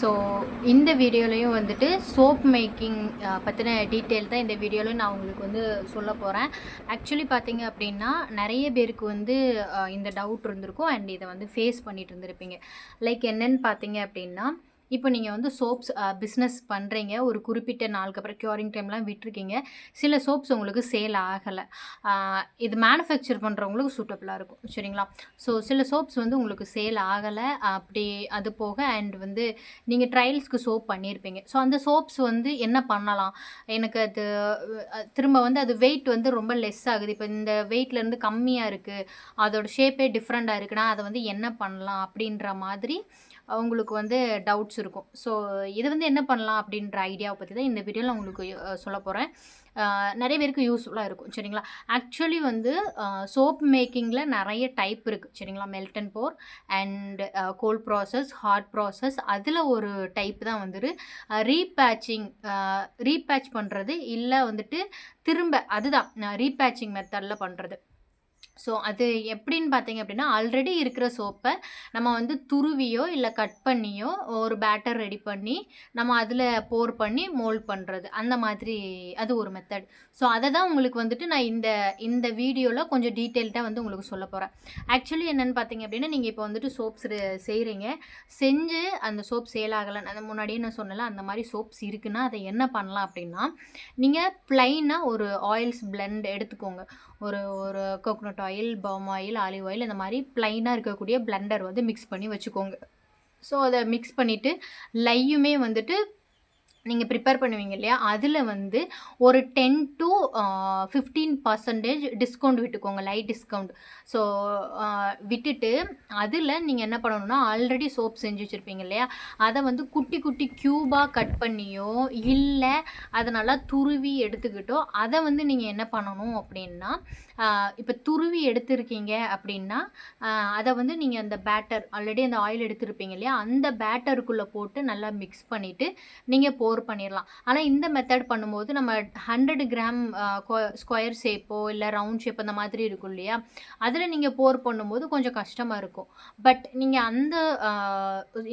So இந்த வீடியோலையும் வந்துட்டு சோப் மேக்கிங் பற்றின டீட்டெயில் தான் இந்த வீடியோவில் நான் உங்களுக்கு வந்து சொல்ல போகிறேன் ஆக்சுவலி பார்த்தீங்க அப்படின்னா நிறைய பேருக்கு வந்து இந்த டவுட் இருந்திருக்கும் அண்ட் இதை வந்து ஃபேஸ் பண்ணிகிட்டு இருந்திருப்பீங்க. லைக் என்னென்னு பார்த்தீங்க அப்படின்னா இப்போ நீங்கள் வந்து சோப்ஸ் பிஸ்னஸ் பண்ணுறீங்க ஒரு குறிப்பிட்ட நாளுக்கு அப்புறம் க்யூரிங் டைம்லாம் விட்டுருக்கீங்க. சில சோப்ஸ் உங்களுக்கு சேல் ஆகலை. இது மேனுஃபேக்சர் பண்ணுறவங்களுக்கு சூட்டபுளாக இருக்கும். சரிங்களா? ஸோ சில சோப்ஸ் வந்து உங்களுக்கு சேல் ஆகலை. அப்படி அது போக அண்ட் வந்து நீங்கள் ட்ரையல்ஸ்க்கு சோப் பண்ணியிருப்பீங்க ஸோ அந்த சோப்ஸ் வந்து என்ன பண்ணலாம்? எனக்கு அது திரும்ப வந்து அது வெயிட் வந்து ரொம்ப லெஸ் ஆகுது. இப்போ இந்த வெயிட்லேருந்து கம்மியாக இருக்குது அதோட ஷேப்பே டிஃப்ரெண்ட்டாக இருக்குன்னா அதை வந்து என்ன பண்ணலாம்? அப்படின்ற மாதிரி உங்களுக்கு வந்து டவுட்ஸ் இருக்கும் ஸோ இது வந்து என்ன பண்ணலாம் அப்படின்ற ஐடியாவை பற்றி தான் இந்த வீடியோவில் உங்களுக்கு சொல்ல போகிறேன் நிறைய பேருக்கு யூஸ்ஃபுல்லாக இருக்கும் சரிங்களா? ஆக்சுவலி வந்து சோப் மேக்கிங்கில் நிறைய டைப் இருக்குது சரிங்களா? Melt and pour and cold process hard process அதில் ஒரு டைப் தான் வந்துட்டு ரீபேச்சிங் ரீபேட்ச் பண்ணுறது இல்லை வந்துட்டு திரும்ப அதுதான் ரீபேச்சிங் மெத்தடில் பண்ணுறது ஸோ அது எப்படின்னு பார்த்தீங்க அப்படின்னா ஆல்ரெடி இருக்கிற சோப்பை நம்ம வந்து துருவியோ இல்லை கட் பண்ணியோ ஒரு பேட்டர் ரெடி பண்ணி நம்ம அதில் போர் பண்ணி மோல்ட் பண்ணுறது அந்த மாதிரி அது ஒரு மெத்தட் ஸோ அதை தான் உங்களுக்கு வந்துட்டு நான் இந்த இந்த வீடியோவில் கொஞ்சம் டீட்டெயில்டாக வந்து உங்களுக்கு சொல்ல போகிறேன் ஆக்சுவலி என்னென்னு பார்த்தீங்க அப்படின்னா நீங்கள் இப்போ வந்துட்டு சோப்ஸ் செய்கிறீங்க செஞ்சு அந்த சோப் சேல் ஆகலை. அந்த முன்னாடியே நான் சொன்னல அந்த மாதிரி சோப்ஸ் இருக்குன்னா அதை என்ன பண்ணலாம் அப்படின்னா நீங்கள் ப்ளைனாக ஒரு ஆயில்ஸ் பிளெண்ட் எடுத்துக்கோங்க. ஒரு ஒரு coconut oil palm oil olive oil இந்த மாதிரி ப்ளைனாக இருக்கக்கூடிய பிளெண்டர் வந்து மிக்ஸ் பண்ணி வச்சுக்கோங்க. ஸோ அதை மிக்ஸ் பண்ணிவிட்டு லையுமே வந்துட்டு நீங்கள் ப்ரிப்பேர் பண்ணுவீங்க இல்லையா? அதில் வந்து ஒரு ten to fifteen percentage discount விட்டுக்கோங்க லைட் டிஸ்கவுண்ட் ஸோ விட்டுட்டு அதில் நீங்கள் என்ன பண்ணணும்னா ஆல்ரெடி சோப் செஞ்சு வச்சுருப்பீங்க இல்லையா? அதை வந்து குட்டி குட்டி க்யூபாக கட் பண்ணியோ இல்லை அதை நல்லா துருவி எடுத்துக்கிட்டோ அதை வந்து நீங்கள் என்ன பண்ணணும் அப்படின்னா இப்போ துருவி எடுத்திருக்கீங்க அப்படின்னா அதை வந்து நீங்கள் அந்த பேட்டர் ஆல்ரெடி அந்த ஆயில் எடுத்திருப்பீங்க இல்லையா? அந்த பேட்டருக்குள்ளே போட்டு நல்லா மிக்ஸ் பண்ணிவிட்டு நீங்கள் ஸ்டோர் பண்ணிடலாம். ஆனால் இந்த மெத்தட் பண்ணும்போது நம்ம ஹண்ட்ரட் கிராம் ஸ்கொயர் ஷேப்போ இல்லை ரவுண்ட் ஷேப் அந்த மாதிரி இருக்கும் இல்லையா? அதில் நீங்கள் போர் பண்ணும்போது கொஞ்சம் கஷ்டமாக இருக்கும். பட் நீங்கள் அந்த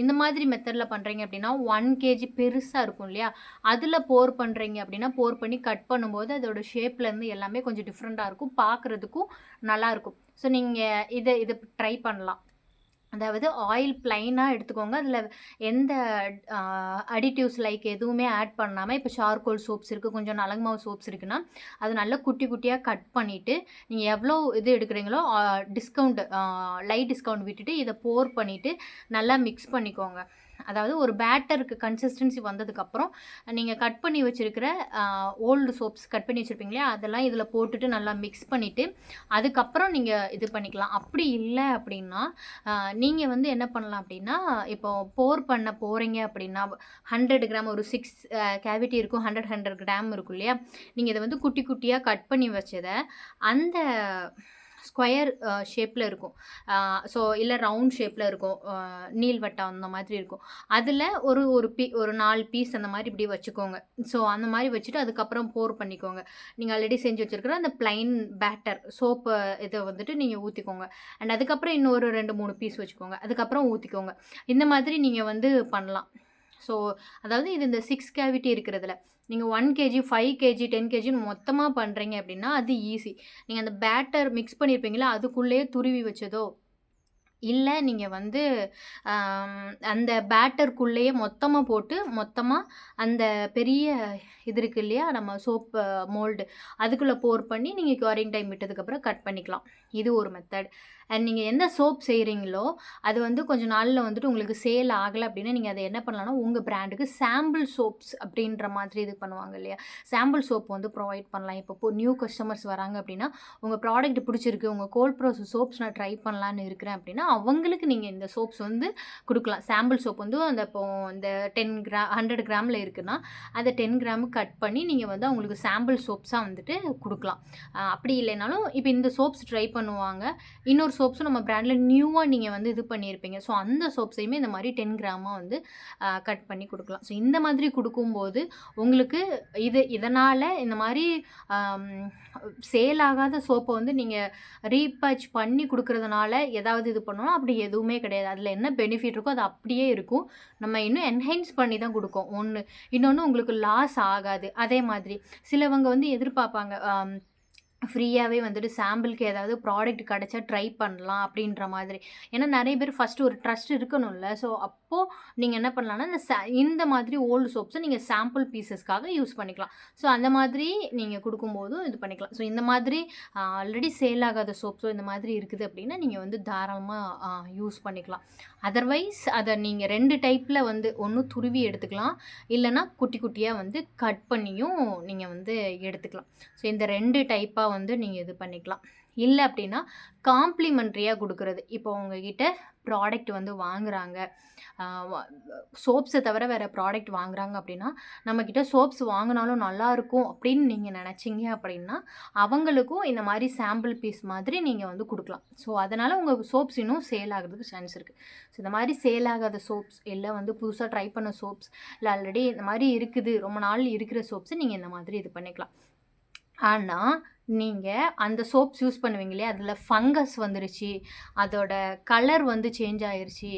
இந்த மாதிரி மெத்தடில் பண்ணுறீங்க அப்படின்னா ஒன் கேஜி பெருசாக இருக்கும் இல்லையா? அதில் போர் பண்ணுறீங்க அப்படின்னா போர் பண்ணி கட் பண்ணும்போது அதோட ஷேப்லேருந்து எல்லாமே கொஞ்சம் டிஃப்ரெண்ட்டாக இருக்கும். பார்க்குறதுக்கும் நல்லாயிருக்கும் ஸோ நீங்கள் இதை இதை ட்ரை பண்ணலாம். அதாவது ஆயில் ப்ளைனாக எடுத்துக்கோங்க. அதில் எந்த அடிட்டிவ்ஸ் லைக் எதுவுமே ஆட் பண்ணாமல் இப்போ சார்கோல் சோப்ஸ் இருக்குது கொஞ்சம் நலங்கு மாவு சோப்ஸ் இருக்குன்னா அது நல்லா குட்டி குட்டியாக கட் பண்ணிவிட்டு நீங்கள் எவ்வளோ இது எடுக்கிறீங்களோ டிஸ்கவுண்ட் லைட் டிஸ்கவுண்ட் விட்டுட்டு இதை போர் பண்ணிவிட்டு நல்லா மிக்ஸ் பண்ணிக்கோங்க. அதாவது ஒரு பேட்டருக்கு கன்சிஸ்டன்சி வந்ததுக்கப்புறம் நீங்கள் கட் பண்ணி வச்சுருக்கிற ஓல்டு சோப்ஸ் கட் பண்ணி வச்சுருப்பீங்களே அதெல்லாம் இதில் போட்டுட்டு நல்லா மிக்ஸ் பண்ணிவிட்டு அதுக்கப்புறம் நீங்கள் இது பண்ணிக்கலாம். அப்படி இல்லை அப்படின்னா நீங்கள் வந்து என்ன பண்ணலாம் அப்படின்னா இப்போ போர் பண்ண போகிறீங்க அப்படின்னா ஹண்ட்ரட் கிராம் ஒரு சிக்ஸ் கேவிட்டி இருக்கும். ஹண்ட்ரட் ஹண்ட்ரட் கிராம் இருக்கும் இல்லையா? நீங்கள் இதை வந்து குட்டி குட்டியாக கட் பண்ணி வச்சதை அந்த ஸ்கொயர் ஷேப்பில் இருக்கும். ஸோ இல்லை ரவுண்ட் ஷேப்பில் இருக்கும். நீள்வட்டம் அந்த மாதிரி இருக்கும். அதில் ஒரு ஒரு பீ ஒரு நாலு பீஸ் அந்த மாதிரி இப்படி வச்சுக்கோங்க. ஸோ அந்த மாதிரி வச்சுட்டு அதுக்கப்புறம் போர் பண்ணிக்கோங்க. நீங்கள் ஆல்ரெடி செஞ்சு வச்சுருக்கிற அந்த ப்ளைன் பேட்டர் சோப்பு இதை வந்துட்டு நீங்கள் ஊற்றிக்கோங்க அண்ட் அதுக்கப்புறம் இன்னொரு ரெண்டு மூணு பீஸ் வச்சுக்கோங்க. அதுக்கப்புறம் ஊற்றிக்கோங்க இந்த மாதிரி நீங்கள் வந்து பண்ணலாம். ஸோ அதாவது இது இந்த சிக்ஸ் கேவிட்டி இருக்கிறதுல. நீங்கள் one KG five KG ten கேஜின்னு மொத்தமாக பண்ணுறீங்க அப்படின்னா அது ஈஸி நீங்கள் அந்த பேட்டர் மிக்ஸ் பண்ணியிருப்பீங்களா அதுக்குள்ளேயே துருவி வச்சதோ இல்லை நீங்கள் வந்து அந்த பேட்டருக்குள்ளேயே மொத்தமாக போட்டு மொத்தமாக அந்த பெரிய இது இருக்கு இல்லையா நம்ம சோப்பு மோல்டு அதுக்குள்ளே போர் பண்ணி நீங்கள் க்யூரிங் டைம் விட்டதுக்கப்புறம் கட் பண்ணிக்கலாம். இது ஒரு மெத்தட் அண்ட் நீங்கள் எந்த சோப் செய்கிறீங்களோ அது வந்து கொஞ்சம் நாளில் வந்துட்டு உங்களுக்கு சேல் ஆகலை அப்படின்னா நீங்கள் அதை என்ன பண்ணலாம்னா உங்கள் பிராண்டுக்கு சாம்பிள் சோப்ஸ் அப்படின்ற மாதிரி இது பண்ணுவாங்க இல்லையா சாம்பிள் சோப் வந்து ப்ரொவைட் பண்ணலாம். இப்போ நியூ கஸ்டமர்ஸ் வராங்க அப்படின்னா உங்கள் ப்ராடக்ட் பிடிச்சிருக்கு உங்கள் கோல்ட் ப்ரோஸ் சோப்ஸ் நான் ட்ரை பண்ணலான்னு இருக்கிறேன் அப்படின்னா அவங்களுக்கு நீங்கள் இந்த சோப்ஸ் வந்து கொடுக்கலாம். சாம்பிள் சோப் வந்து அந்த இப்போ இந்த டென் கிரா ஹண்ட்ரட் கிராமில் இருக்குன்னா அதை டென் கிராமு கட் பண்ணி நீங்கள் வந்து அவங்களுக்கு சாம்பிள் சோப்ஸாக வந்துட்டு கொடுக்கலாம். அப்படி இல்லைனாலும் இப்போ இந்த சோப்ஸ் ட்ரை பண்ணுவாங்க. இன்னொரு சோப்ஸும் நம்ம பிராண்டில் நியூவாக நீங்கள் வந்து இது பண்ணியிருப்பீங்க. ஸோ அந்த சோப்ஸையுமே இந்த மாதிரி டென் கிராமாக வந்து கட் பண்ணி கொடுக்கலாம். ஸோ இந்த மாதிரி கொடுக்கும்போது உங்களுக்கு இது இதனால் இந்த மாதிரி சேல் ஆகாத சோப்பை வந்து நீங்கள் ரீபர்ச் பண்ணி கொடுக்குறதுனால ஏதாவது இது பண்ணணும் அப்படி எதுவுமே கிடையாது. அதில் என்ன பெனிஃபிட் இருக்கோ அது அப்படியே இருக்கும். நம்ம இன்னும் என்ஹென்ஸ் பண்ணி தான் கொடுக்கோம். ஒன்று இன்னொன்று உங்களுக்கு லாஸ் ஆகாது. அதே மாதிரி சிலவங்க வந்து எதிர்பார்ப்பாங்க ஃப்ரீயாகவே வந்துட்டு சாம்பிளுக்கு ஏதாவது ப்ராடக்ட் கிடச்சா ட்ரை பண்ணலாம் அப்படின்ற மாதிரி. ஏன்னா நிறைய பேர் ஃபஸ்ட்டு ஒரு ட்ரஸ்ட் இருக்கணும்ல. ஸோ அப்போது நீங்கள் என்ன பண்ணலாம்னா இந்த sa- இந்த மாதிரி ஓல்டு சோப்ஸை நீங்கள் சாம்பிள் பீசஸ்க்காக யூஸ் பண்ணிக்கலாம். ஸோ அந்த மாதிரி நீங்கள் கொடுக்கும்போதும் இது பண்ணிக்கலாம். ஸோ இந்த மாதிரி ஆல்ரெடி சேல் ஆகாத சோப்ஸோ இந்த மாதிரி இருக்குது அப்படின்னா நீங்கள் வந்து தாராளமாக யூஸ் பண்ணிக்கலாம். அதர்வைஸ் அதை நீங்கள் ரெண்டு டைப்பில் வந்து ஒன்று துருவி எடுத்துக்கலாம். இல்லைன்னா குட்டி குட்டியாக வந்து கட் பண்ணியும் நீங்கள் வந்து எடுத்துக்கலாம். ஸோ இந்த ரெண்டு டைப்பாக வந்து நீங்கள் இது பண்ணிக்கலாம். இல்லை அப்படின்னா காம்ப்ளிமெண்ட்ரியாக கொடுக்குறது. இப்போ உங்ககிட்ட ப்ராடக்ட் வந்து வாங்குறாங்க. சோப்ஸை தவிர வேறு ப்ராடக்ட் வாங்குறாங்க அப்படின்னா நம்மக்கிட்ட சோப்ஸ் வாங்கினாலும் நல்லாயிருக்கும் அப்படின்னு நீங்கள் நினச்சிங்க அப்படின்னா அவங்களுக்கும் இந்த மாதிரி சாம்பிள் பீஸ் மாதிரி நீங்கள் வந்து கொடுக்கலாம். ஸோ அதனால் உங்கள் சோப்ஸ் இன்னும் சேல் ஆகிறதுக்கு சான்ஸ் இருக்குது ஸோ இந்த மாதிரி சேல் ஆகாத சோப்ஸ் இல்லை வந்து புதுசாக ட்ரை பண்ண சோப்ஸ் இல்லை ஆல்ரெடி இந்த மாதிரி இருக்குது ரொம்ப நாள் இருக்கிற சோப்ஸை நீங்கள் இந்த மாதிரி இது பண்ணிக்கலாம். ஆனால் நீங்கள் அந்த சோப்ஸ் யூஸ் பண்ணுவீங்களே அதில் ஃபங்கஸ் வந்துருச்சு அதோட கலர் வந்து சேஞ்ச் ஆயிருச்சு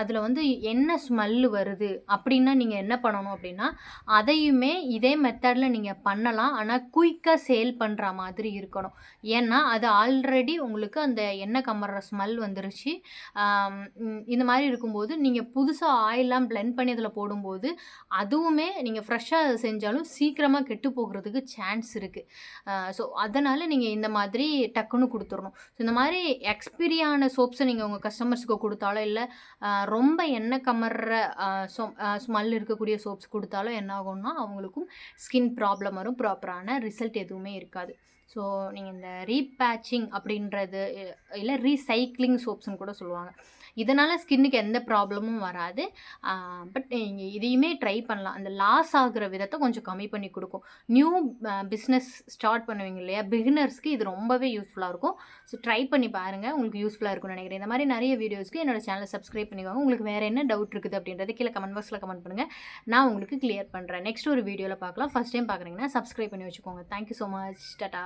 அதில் வந்து என்ன ஸ்மெல்லு வருது அப்படின்னா நீங்கள் என்ன பண்ணணும் அப்படின்னா அதையுமே இதே மெத்தடில் நீங்கள் பண்ணலாம் ஆனால் குயிக்காக சேல் பண்ணுற மாதிரி இருக்கணும். ஏன்னா அது ஆல்ரெடி உங்களுக்கு அந்த எண்ணெய் கமர்ற ஸ்மெல் வந்துருச்சு. இந்த மாதிரி இருக்கும்போது நீங்கள் புதுசாக ஆயிலெலாம் பிளெண்ட் பண்ணி அதில் போடும்போது அதுவுமே நீங்கள் ஃப்ரெஷ்ஷாக செஞ்சாலும் சீக்கிரமாக கெட்டு போகிறதுக்கு சான்ஸ் இருக்குது ஸோ அதனால் நீங்கள் இந்த மாதிரி டக்குன்னு கொடுத்துடணும் ஸோ இந்த மாதிரி எக்ஸ்பீரியான சோப்ஸை நீங்கள் உங்கள் கஸ்டமர்ஸுக்கு கொடுத்தாலோ இல்லை ரொம்ப எண்ணெய் கமர்ற ஸ்மெல் இருக்கக்கூடிய சோப்ஸ் கொடுத்தாலோ என்ன ஆகும்னா அவங்களுக்கும் ஸ்கின் ப்ராப்ளம் வரும். ப்ராப்பரான ரிசல்ட் எதுவுமே இருக்காது. ஸோ நீங்கள் இந்த ரீபேச்சிங் அப்படின்றது இல்லை ரீசைக்ளிங் சோப்ஸ்னு கூட சொல்லுவாங்க. இதனால் ஸ்கின்னுக்கு எந்த ப்ராப்ளமும் வராது. பட் நீங்கள் இதையுமே ட்ரை பண்ணலாம். அந்த லாஸ் ஆகுற விதத்தை கொஞ்சம் கம்மி பண்ணி கொடுக்கும். நியூ பிஸ்னஸ் ஸ்டார்ட் பண்ணுவீங்க இல்லையா? பிகினர்ஸ்க்கு இது ரொம்பவே யூஸ்ஃபுல்லாக இருக்கும். ஸோ ட்ரை பண்ணி பாருங்கள் உங்களுக்கு யூஸ்ஃபுல்லாக இருக்கும்னு நினைக்கிறேன். இந்த மாதிரி நிறைய வீடியோஸ்க்கு என்னோட சேனலை சப்ஸ்கிரைப் பண்ணிக்கோங்க. உங்களுக்கு வேறு என்ன டவுட் இருக்குது அப்படின்றது கீழே கமெண்ட் பாக்ஸில் கமெண்ட் பண்ணுங்கள் நான் உங்களுக்கு கிளியர் பண்ணுறேன் நெக்ஸ்ட் ஒரு வீடியோவில் பார்க்கலாம். ஃபஸ்ட் டைம் பார்க்குறீங்கன்னா சப்ஸ்கிரைப் பண்ணி வச்சுக்கோங்க. Thank you so much ta-ta